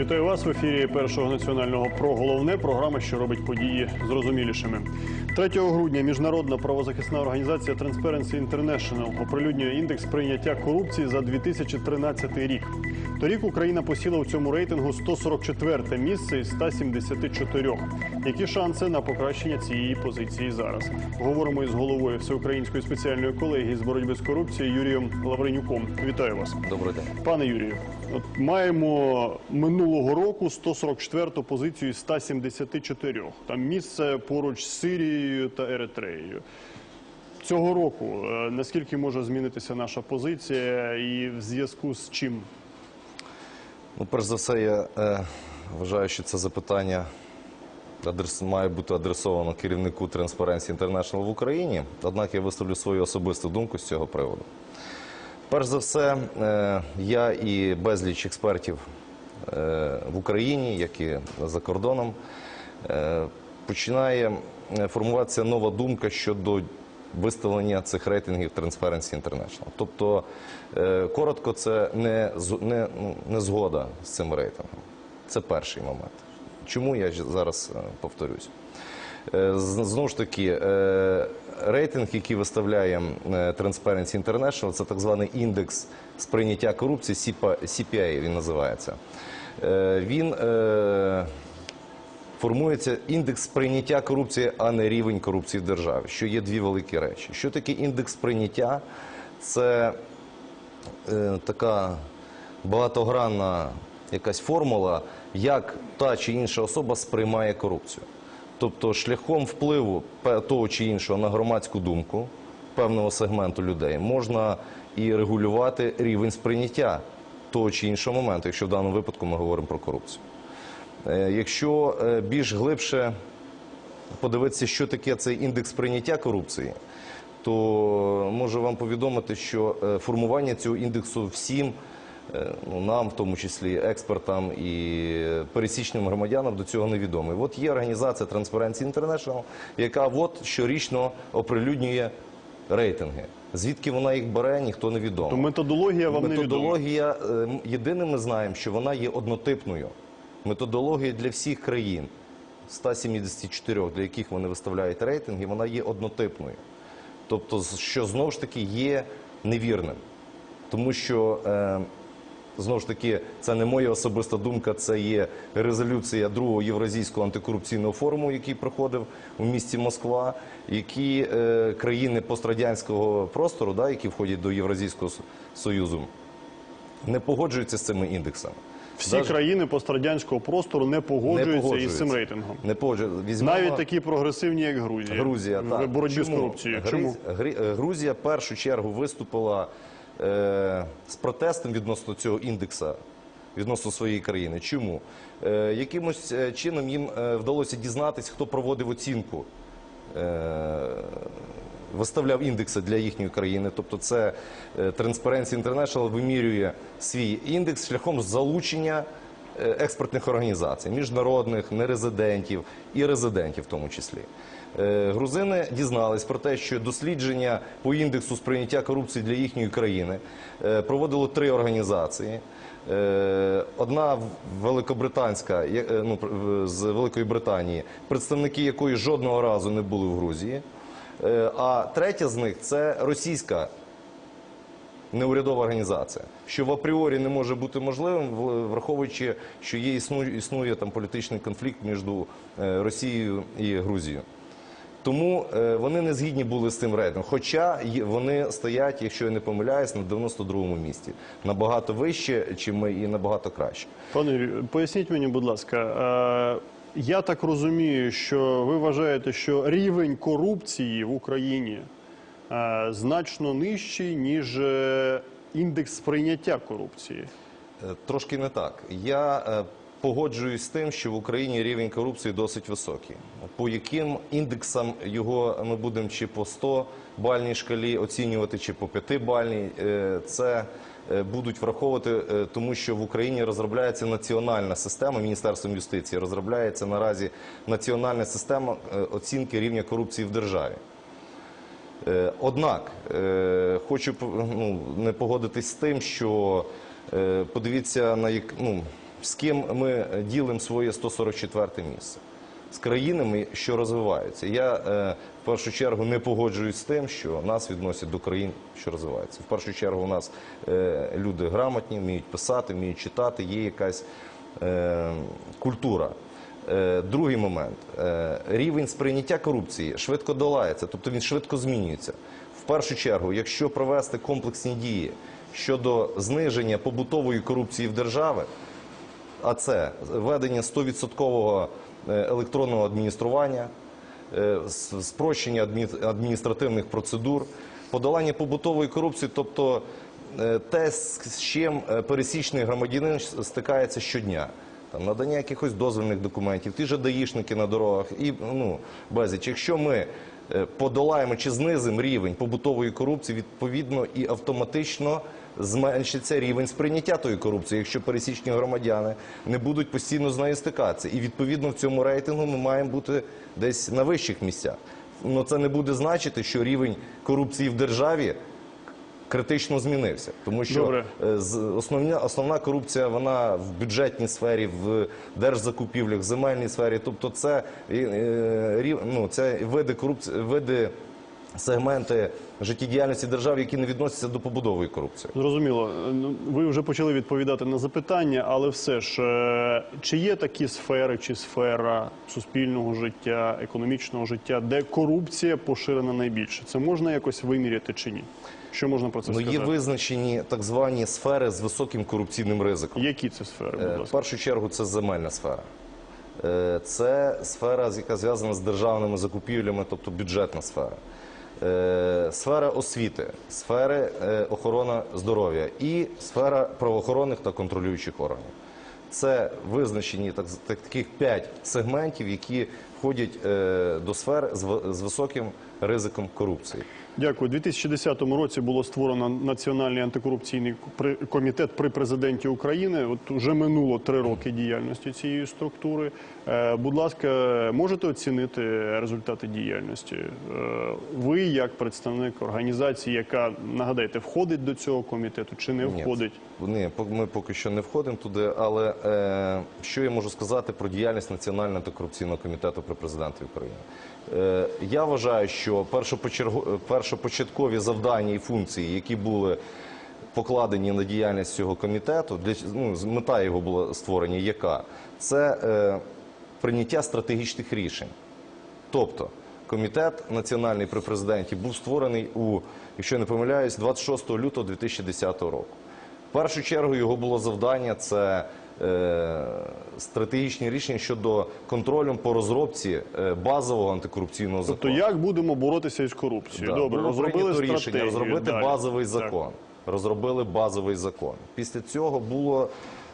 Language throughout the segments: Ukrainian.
Вітаю вас в ефірі першого національного про головне програма, що робить події зрозумілішими. 3 грудня міжнародна правозахисна організація Transparency International оприлюднює індекс прийняття корупції за 2013 рік. Торік Україна посіла у цьому рейтингу 144 місце із 174. Які шанси на покращення цієї позиції зараз? Говоримо із головою всеукраїнської спеціальної колегії з боротьби з корупцією Юрієм Лавренюком. Вітаю вас. Добрий день. Пане Юрію, от маємо минулого року 144-ту позицію із 174. Там місце поруч з Сирією та Еретреєю. Цього року е, наскільки може змінитися наша позиція і в зв'язку з чим? Ну, перш за все, я е, вважаю, що це запитання адрес, має бути адресовано керівнику Transparency International в Україні. Однак я висловлю свою особисту думку з цього приводу. Перш за все, е, я і безліч експертів е, в Україні, як і за кордоном, е, починає е, формуватися нова думка щодо виставлення цих рейтингів Transparency International. Тобто, е, коротко, це не, не, ну, не згода з цим рейтингом. Це перший момент. Чому я зараз е, повторюсь? Е, Знову ж таки, рейтинг, який виставляє Transparency International, це так званий індекс сприйняття корупції, CPA він називається. Він формується індекс сприйняття корупції, а не рівень корупції в державі, що є дві великі речі. Що таке індекс сприйняття? Це е, така багатогранна якась формула, як та чи інша особа сприймає корупцію. Тобто шляхом впливу того чи іншого на громадську думку певного сегменту людей можна і регулювати рівень сприйняття того чи іншого моменту, якщо в даному випадку ми говоримо про корупцію. Е, Якщо е, більш глибше подивитися, що таке цей індекс прийняття корупції, то можу вам повідомити, що е, формування цього індексу всім, ну, нам, в тому числі експертам і пересічним громадянам, до цього невідомо. От є організація Transparency International, яка от щорічно оприлюднює рейтинги. Звідки вона їх бере, ніхто не відомо. То методологія вам не відома. Методологія, єдине ми знаємо, що вона є однотипною. Методологія для всіх країн, 174, для яких вони виставляють рейтинги, вона є однотипною. Тобто, що знову ж таки є невірним. Тому що, е, знову ж таки, це не моя особиста думка, це є резолюція другого Євразійського антикорупційного форуму, який проходив у місті Москва, які е, країни пострадянського простору, да, які входять до Євразійського Союзу, не погоджуються з цими індексами. Всі Даже країни пострадянського простору не погоджуються, із погоджуються. цим рейтингом. Не погоджуються. Візьмемо- Навіть такі прогресивні, як Грузія. Грузія, в боротьбі з корупцією. Гри- Чому? Гри- Грузія в першу чергу виступила е, з протестом відносно цього індекса, відносно своєї країни. Чому? Е, якимось е, чином їм е, вдалося дізнатися, хто проводив оцінку. Е, Виставляв індекси для їхньої країни, тобто це е, Transparency International вимірює свій індекс шляхом залучення е, експертних організацій, міжнародних, нерезидентів і резидентів в тому числі. Е, Грузини дізнались про те, що дослідження по індексу сприйняття корупції для їхньої країни проводило три організації. Одна великобританська ну, з Великої Британії, представники якої жодного разу не були в Грузії. Е, А третя з них це російська неурядова організація, що в апріорі не може бути можливим, враховуючи, що є існує, існує там політичний конфлікт між е, Росією і Грузією. Тому е, вони не згідні були з тим рейтингом. Хоча вони стоять, якщо я не помиляюсь, на 92-му місці. Набагато вище, чим ми, і набагато краще. Пане Юрію, поясніть мені, будь ласка, я так розумію, що ви вважаєте, що рівень корупції в Україні е, значно нижчий, ніж е, індекс сприйняття корупції. Е, Трошки не так. Я погоджуюсь з тим, що в Україні рівень корупції досить високий. По яким індексам його ми будемо чи по 100 бальній шкалі оцінювати, чи по 5 бальній, це будуть враховувати, е, тому що в Україні розробляється національна система Міністерством юстиції. Розробляється наразі національна система е, оцінки рівня корупції в державі. Е, Однак е, хочу ну, не погодитись з тим, що е, подивіться ну, з ким ми ділимо своє 144 місце. З країнами, що розвиваються. Я е, в першу чергу не погоджуюсь з тим, що нас відносять до країн, що розвиваються. В першу чергу у нас е, люди грамотні, вміють писати, вміють читати, є якась е, культура. Другий момент рівень сприйняття корупції швидко долається, тобто він швидко змінюється. В першу чергу, якщо провести комплексні дії щодо зниження побутової корупції в держави, а це введення 100% електронного адміністрування, е, спрощення адмі- адміністративних процедур, подолання побутової корупції, тобто е, те, з чим е, пересічний громадянин стикається щодня. Там, надання якихось дозвільних документів, ті ж даїшники на дорогах і ну, безліч. Якщо ми е, подолаємо чи знизимо рівень побутової корупції, відповідно і автоматично зменшиться рівень сприйняття тої корупції, якщо пересічні громадяни не будуть постійно з нею стикатися. І відповідно в цьому рейтингу ми маємо бути десь на вищих місцях. Ну це не буде значити, що рівень корупції в державі критично змінився, тому що Добре. е, основна, основна корупція вона в бюджетній сфері, в держзакупівлях, в земельній сфері. Тобто, це е, ну, це види корупції, види сегменти життєдіяльності держави, які не відносяться до побудової корупції. Зрозуміло. Ну, Ви вже почали відповідати на запитання, але все ж, е, чи є такі сфери чи сфера суспільного життя, економічного життя, де корупція поширена найбільше? Це можна якось виміряти чи ні? Що можна про це Ну, сказати? є визначені так звані сфери з високим корупційним ризиком. Які це сфери, Е, будь В першу чергу це земельна сфера. Е, Це сфера, яка зв'язана з державними закупівлями, тобто бюджетна сфера. Е, Сфера освіти, сфери е, охорони здоров'я і сфера правоохоронних та контролюючих органів. Це визначені так, так, таких п'ять сегментів, які входять е, до сфер з, високим ризиком корупції. Дякую. У 2010 році було створено Національний антикорупційний комітет при президенті України. От уже минуло три роки діяльності цієї структури. Е, Будь ласка, можете оцінити результати діяльності? Е, Ви, як представник організації, яка нагадайте, входить до цього комітету чи не входить? Ні, ми поки що не входимо туди. Але е, що я можу сказати про діяльність Національного антикорупційного комітету при президенті України? Е, я вважаю, що першопочаткові завдання і функції, які були покладені на діяльність цього комітету, для ну, мета його була створення, яка це е, прийняття стратегічних рішень. Тобто комітет національний при президенті був створений у, якщо не помиляюсь, 26 лютого 2010 року. В першу чергу його було завдання це стратегічні рішення щодо контролю по розробці е, базового антикорупційного Тобто, закону. як будемо боротися із корупцією? Да, Добре, розробили прийнято рішення стратегію. розробити Далі. базовий Так. закон. Розробили базовий закон. Після цього було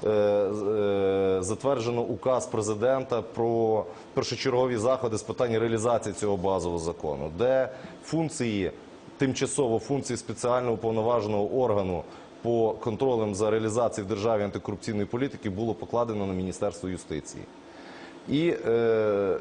е, е, затверджено указ президента про першочергові заходи з питань реалізації цього базового закону, де функції тимчасово функції спеціально уповноваженого органу по контролем за реалізацією в державі антикорупційної політики було покладено на Міністерство юстиції. І е,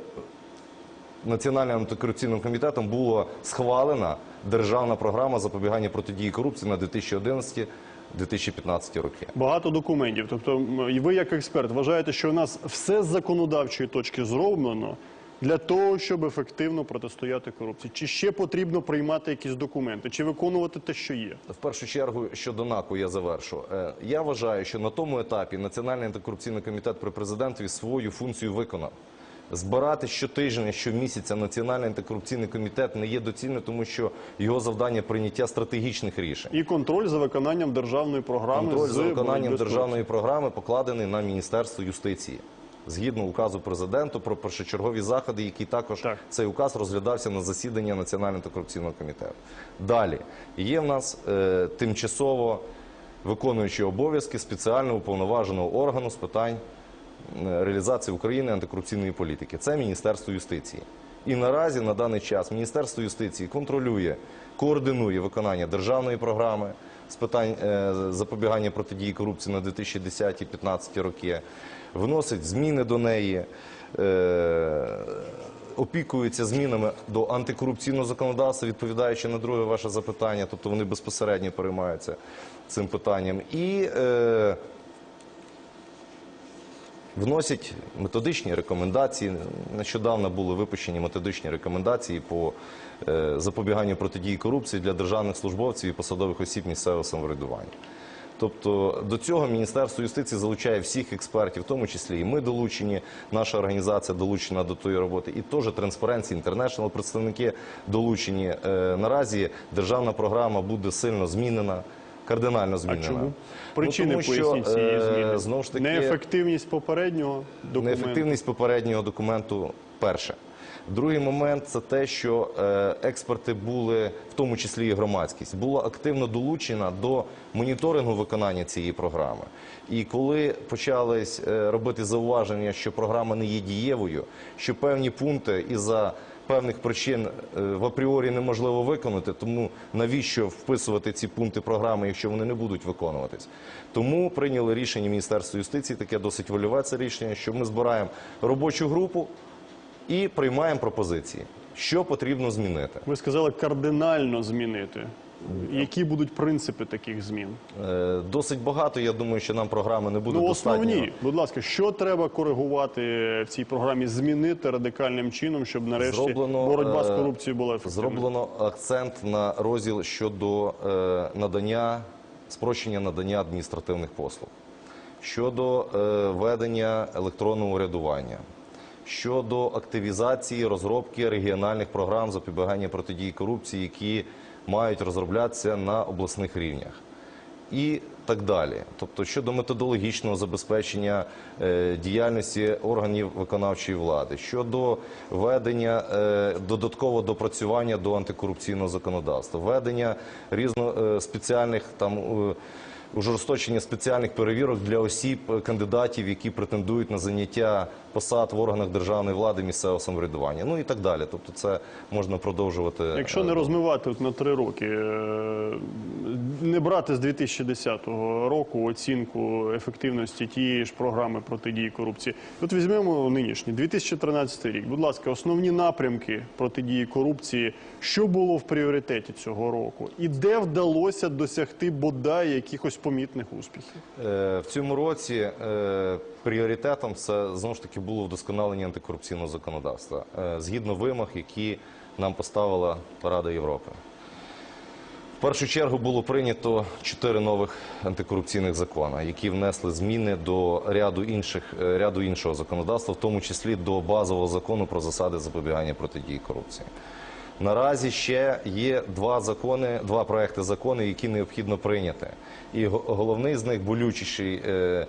Національним антикорупційним комітетом була схвалена державна програма запобігання протидії корупції на 2011-2015 роки. Багато документів. Тобто, ви як експерт вважаєте, що у нас все з законодавчої точки зроблено для того, щоб ефективно протистояти корупції? Чи ще потрібно приймати якісь документи, чи виконувати те, що є? В першу чергу щодо НАКу я завершу. Е, Я вважаю, що на тому етапі Національний антикорупційний комітет при президентові свою функцію виконав. Збирати щотижня, щомісяця Національний антикорупційний комітет не є доцільно, тому що його завдання прийняття стратегічних рішень. І контроль за виконанням державної програми Контроль з за виконанням державної програми покладений на Міністерство юстиції. Згідно указу президенту про першочергові заходи, який також Так. цей указ розглядався на засіданні Національного антикорупційного комітету. Далі є в нас е, тимчасово виконуючі обов'язки спеціально уповноваженого органу з питань реалізації України антикорупційної політики. Це Міністерство юстиції. І наразі на даний час Міністерство юстиції контролює, координує виконання державної програми з питань е, запобігання протидії корупції на 2010-2015 роки, вносить зміни до неї. е, Опікуються змінами до антикорупційного законодавства, відповідаючи на друге ваше запитання, тобто вони безпосередньо переймаються цим питанням. І е, вносять методичні рекомендації. Нещодавно були випущені методичні рекомендації по е, запобіганню протидії корупції для державних службовців і посадових осіб місцевого самоврядування. Тобто до цього Міністерство юстиції залучає всіх експертів, в тому числі і ми долучені, наша організація долучена до тої роботи, і теж Transparency International представники долучені. Е, Наразі державна програма буде сильно змінена, кардинально А змінена. чому? Ну, Причини тому поясніть цієї е, зміни. Знову ж таки, Неефективність попереднього документу. Неефективність попереднього документу перше. Другий момент це те, що е, експерти були, в тому числі і громадськість, була активно долучена до моніторингу виконання цієї програми. І коли почались е, робити зауваження, що програма не є дієвою, що певні пункти із-за певних причин е, в апріорі неможливо виконати, тому навіщо вписувати ці пункти програми, якщо вони не будуть виконуватись? Тому прийняли рішення Міністерства юстиції, таке досить вольове це рішення, що ми збираємо робочу групу і приймаємо пропозиції, що потрібно змінити. Ви сказали кардинально змінити. Які будуть принципи таких змін? Е, Досить багато. Я думаю, що нам програми не буде Ну, достатньо. основні, будь ласка, що треба коригувати в цій програмі, змінити радикальним чином, щоб нарешті Зроблено, боротьба з е, корупцією була ефективною? Зроблено акцент на розділ щодо е, надання спрощення надання адміністративних послуг, щодо е, ведення електронного урядування, щодо активізації розробки регіональних програм запобігання протидії корупції, які мають розроблятися на обласних рівнях. І так далі, тобто щодо методологічного забезпечення е, діяльності органів виконавчої влади, щодо ведення е, додаткового допрацювання до антикорупційного законодавства, ведення різно е, спеціальних там ужорсточення спеціальних перевірок для осіб е, кандидатів, які претендують на заняття посад в органах державної влади місцевого самоврядування. Ну і так далі. Тобто, це можна продовжувати. Якщо е, не розмивати на три роки, е, не брати з 2010 року оцінку ефективності тієї ж програми протидії корупції. От візьмемо нинішній 2013 рік. Будь ласка, основні напрямки протидії корупції, що було в пріоритеті цього року, і де вдалося досягти бодай якихось помітних успіхів? Е, В цьому році е, пріоритетом це знову ж таки було вдосконалення антикорупційного законодавства е, згідно вимог, які нам поставила Рада Європи. В першу чергу було прийнято чотири нових антикорупційних закони, які внесли зміни до ряду інших ряду іншого законодавства, в тому числі до базового закону про засади запобігання протидії корупції. Наразі ще є два закони, два проекти закону, які необхідно прийняти. І головний з них болючіший, е,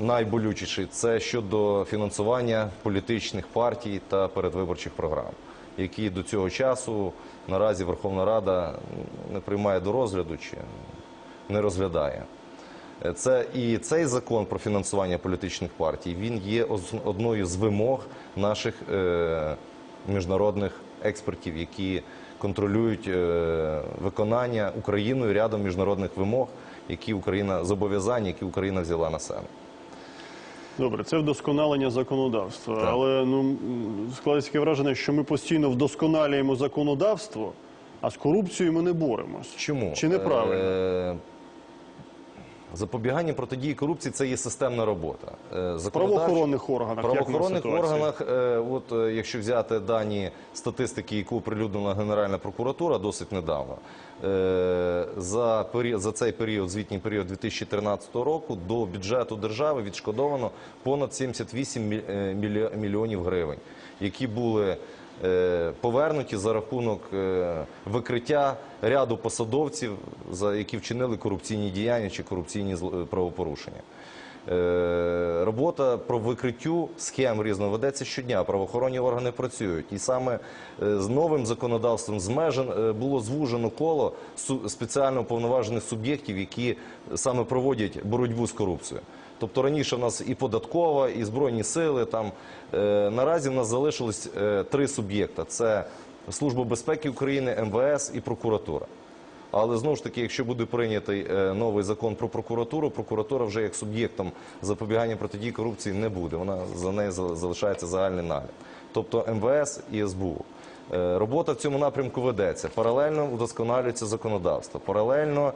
найболючіший це щодо фінансування політичних партій та передвиборчих програм, які до цього часу наразі Верховна Рада не приймає до розгляду чи не розглядає. Е, Це і цей закон про фінансування політичних партій. Він є одною з вимог наших е, міжнародних експертів, які контролюють е, виконання Україною рядом міжнародних вимог, які Україна зобов'язання, які Україна взяла на себе. Добре, це вдосконалення законодавства. Але ну складається таке враження, що ми постійно вдосконалюємо законодавство, а з корупцією ми не боремось. Чому Чи неправильно? Е, Запобігання протидії корупції це є системна робота. Е, В правоохоронних органах. В правоохоронних як органах, е, от е, якщо взяти дані статистики, яку оприлюднила Генеральна прокуратура досить недавно, за, період, за цей період, звітній період 2013 року, до бюджету держави відшкодовано понад 78 міль- е, мільйонів гривень, які були повернуті за рахунок е, викриття ряду посадовців, які вчинили корупційні діяння чи корупційні правопорушення. Е, Робота про викриттю схем різно ведеться щодня. Правоохоронні органи працюють, і саме е, з новим законодавством е, було звужено коло спеціально уповноважених суб'єктів, які саме проводять боротьбу з корупцією. Тобто раніше в нас і податкова, і збройні сили. Там е, наразі в нас залишилось е, три суб'єкта: це Служба безпеки України, МВС і прокуратура. Але знову ж таки, якщо буде прийнятий е, новий закон про прокуратуру, прокуратура вже як суб'єктом запобігання протидії корупції не буде. Вона за нею залишається загальний нагляд. Тобто МВС і СБУ. Робота в цьому напрямку ведеться. Паралельно удосконалюється законодавство. Паралельно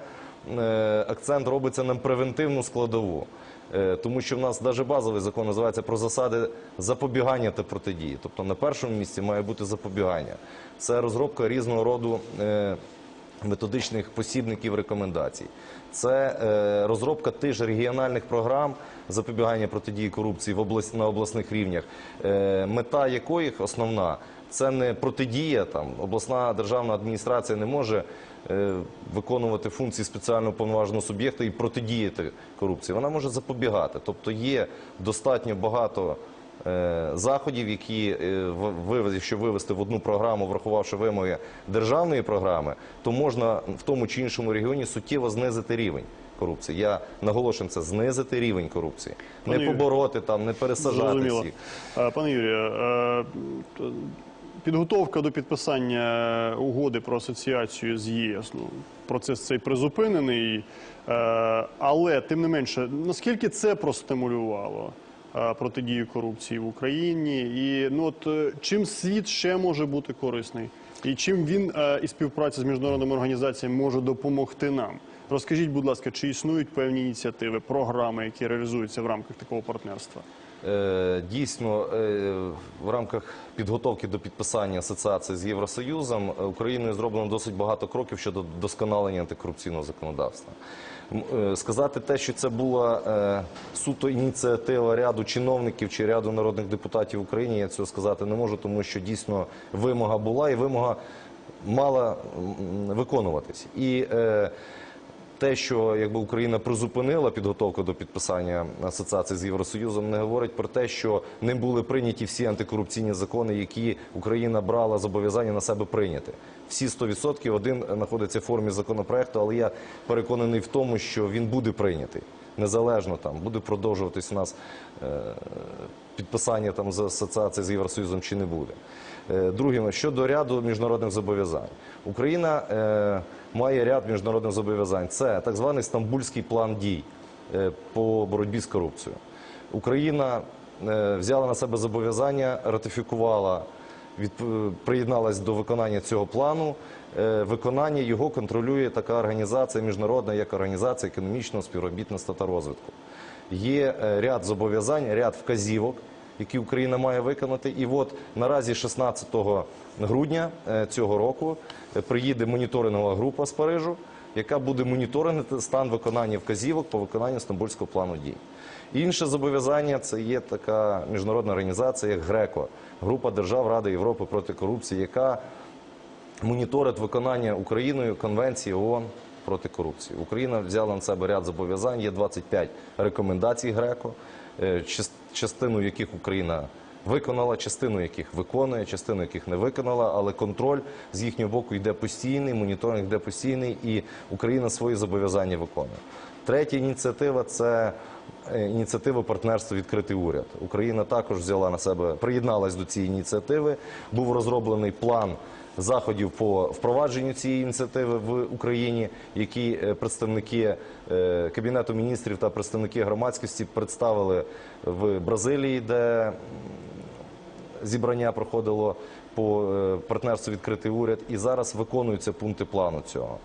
акцент робиться на превентивну складову. Е, Тому що в нас навіть базовий закон називається про засади запобігання та протидії. Тобто на першому місці має бути запобігання. Це розробка різного роду е, методичних посібників рекомендацій. Це е, розробка тих же регіональних програм запобігання протидії корупції в область, на обласних рівнях, мета яких основна це не протидія. Там обласна державна адміністрація не може е, виконувати функції спеціального повноваженого суб'єкта і протидіяти корупції. Вона може запобігати. Тобто є достатньо багато е, заходів, які е, якщо вивести в одну програму, врахувавши вимоги державної програми, то можна в тому чи іншому регіоні суттєво знизити рівень корупції. Я наголошую це знизити рівень корупції, Пане не Юрію, побороти там, не пересаджати Зрозуміло. всіх. Е, Пане Юрію, підготовка до підписання угоди про асоціацію з ЄС. Ну, процес цей призупинений, е, але тим не менше, наскільки це простимулювало? е, Протидію корупції в Україні, і ну от е, чим світ ще може бути корисний, і чим він е, і співпраця з міжнародними організаціями може допомогти нам? Розкажіть, будь ласка, чи існують певні ініціативи, програми, які реалізуються в рамках такого партнерства? Е, Дійсно, е, в рамках підготовки до підписання асоціації з Євросоюзом е, Україною зроблено досить багато кроків щодо вдосконалення антикорупційного законодавства. Сказати те, що це була суто ініціатива ряду чиновників чи ряду народних депутатів в Україні, я цього сказати не можу, тому що дійсно вимога була і вимога мала виконуватись. Те, що якби Україна призупинила підготовку до підписання асоціації з Євросоюзом, не говорить про те, що не були прийняті всі антикорупційні закони, які Україна брала зобов'язання на себе прийняти. Всі 100% один знаходиться в формі законопроекту, але я переконаний в тому, що він буде прийнятий. Незалежно там буде продовжуватись у нас е, підписання там з асоціації з Євросоюзом чи не буде. Е, Друге, щодо ряду міжнародних зобов'язань, Україна е, має ряд міжнародних зобов'язань. Це так званий Стамбульський план дій е, по боротьбі з корупцією. Україна взяла на себе зобов'язання, ратифікувала, відп- приєдналась до виконання цього плану. Виконання його контролює така організація міжнародна, як Організація економічного співробітництва та розвитку. Є ряд зобов'язань, ряд вказівок, які Україна має виконати. І от наразі 16 грудня е, цього року е, приїде моніторингова група з Парижу, яка буде моніторити стан виконання вказівок по виконанню Стамбульського плану дій. Інше зобов'язання це є така міжнародна організація, як ГРЕКО, група держав Ради Європи проти корупції, яка моніторить виконання Україною Конвенції ООН проти корупції. Україна взяла на себе ряд зобов'язань. Є 25 рекомендацій ГРЕКО, частину яких Україна виконала, частину яких виконує, частину яких не виконала, але контроль з їхнього боку йде постійний, моніторинг йде постійний, і Україна свої зобов'язання виконує. Третя ініціатива це е, ініціатива партнерства відкритий уряд. Україна також взяла на себе, приєдналась до цієї ініціативи. Був розроблений план заходів по впровадженню цієї ініціативи в Україні, які е, представники е, кабінету міністрів та представники громадськості представили в Бразилії, де зібрання проходило по е, партнерству відкритий уряд, і зараз виконуються пункти плану цього.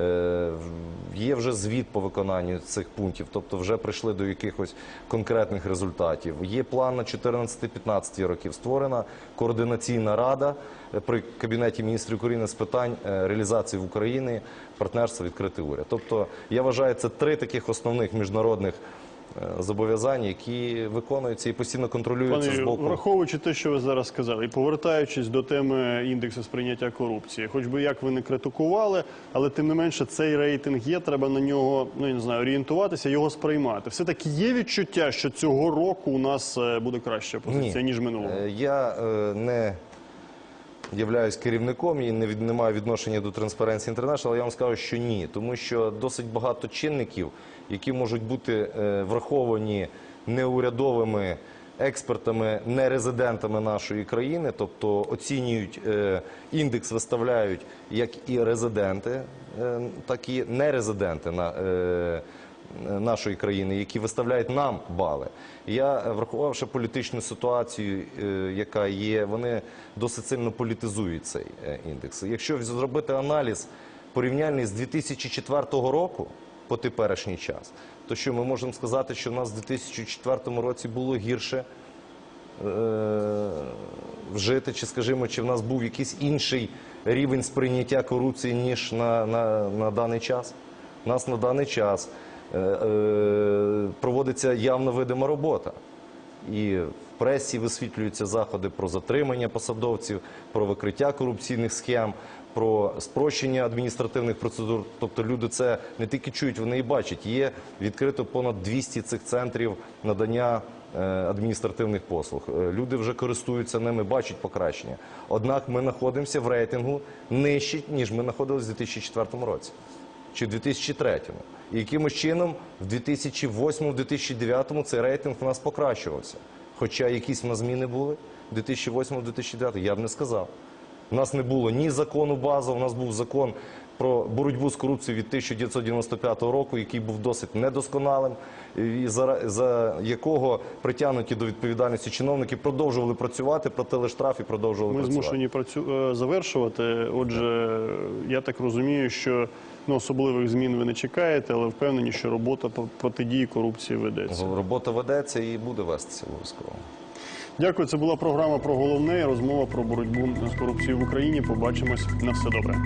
Е, Є вже звіт по виконанню цих пунктів, тобто вже прийшли до якихось конкретних результатів. Є план на 14-15 років. Створена координаційна рада е, при кабінеті міністрів України з питань реалізації в Україні партнерства відкритий уряд. Тобто я вважаю, це три таких основних міжнародних зобов'язань, які виконуються і постійно контролюються Пане з боку. враховуючи те, що ви зараз сказали, і повертаючись до теми індексу сприйняття корупції, хоч би як ви не критикували, але тим не менше цей рейтинг є. Треба на нього ну я не знаю, орієнтуватися, його сприймати. Все таки є відчуття, що цього року у нас е, буде краща позиція ніж минулого. Е, Я е, не являюсь керівником і не, від, не маю відношення до Transparency International, я вам скажу, що ні. Тому що досить багато чинників, які можуть бути е, враховані неурядовими експертами, нерезидентами нашої країни, тобто оцінюють е, індекс, виставляють як і резиденти, е, так і нерезиденти на. Е, нашої країни, які виставляють нам бали. Я, е, врахувавши політичну ситуацію, е, яка є, вони досить сильно політизують цей е, індекс. Якщо зробити аналіз порівняльний з 2004 року по теперішній час, то що ми можемо сказати, що в нас в 2004 році було гірше вжити, чи скажімо, чи в нас був якийсь інший рівень сприйняття корупції, ніж на, даний час? У нас на даний час проводиться явно видима робота. І в пресі висвітлюються заходи про затримання посадовців, про викриття корупційних схем, про спрощення адміністративних процедур. Тобто люди це не тільки чують, вони і бачать. Є відкрито понад 200 цих центрів надання е, адміністративних послуг. Е, Люди вже користуються ними, бачать покращення. Однак ми знаходимося в рейтингу нижче, ніж ми знаходилися в 2004 році чи в 2003-му. І якимось чином в 2008-2009 цей рейтинг у нас покращувався. Хоча якісь в нас зміни були в 2008-2009, я б не сказав. У нас не було ні закону базового, у нас був закон про боротьбу з корупцією від 1995 року, який був досить недосконалим, і за, за якого притягнуті до відповідальності чиновники продовжували працювати, платили штраф і продовжували Ми працювати. змушені працю... е, завершувати. Отже, я так розумію, що ну, особливих змін ви не чекаєте, але впевнені, що робота протидії корупції ведеться. Робота ведеться і буде вестися обов'язково. Дякую. Це була програма про головне. і Розмова про боротьбу з корупцією в Україні. Побачимось на все добре.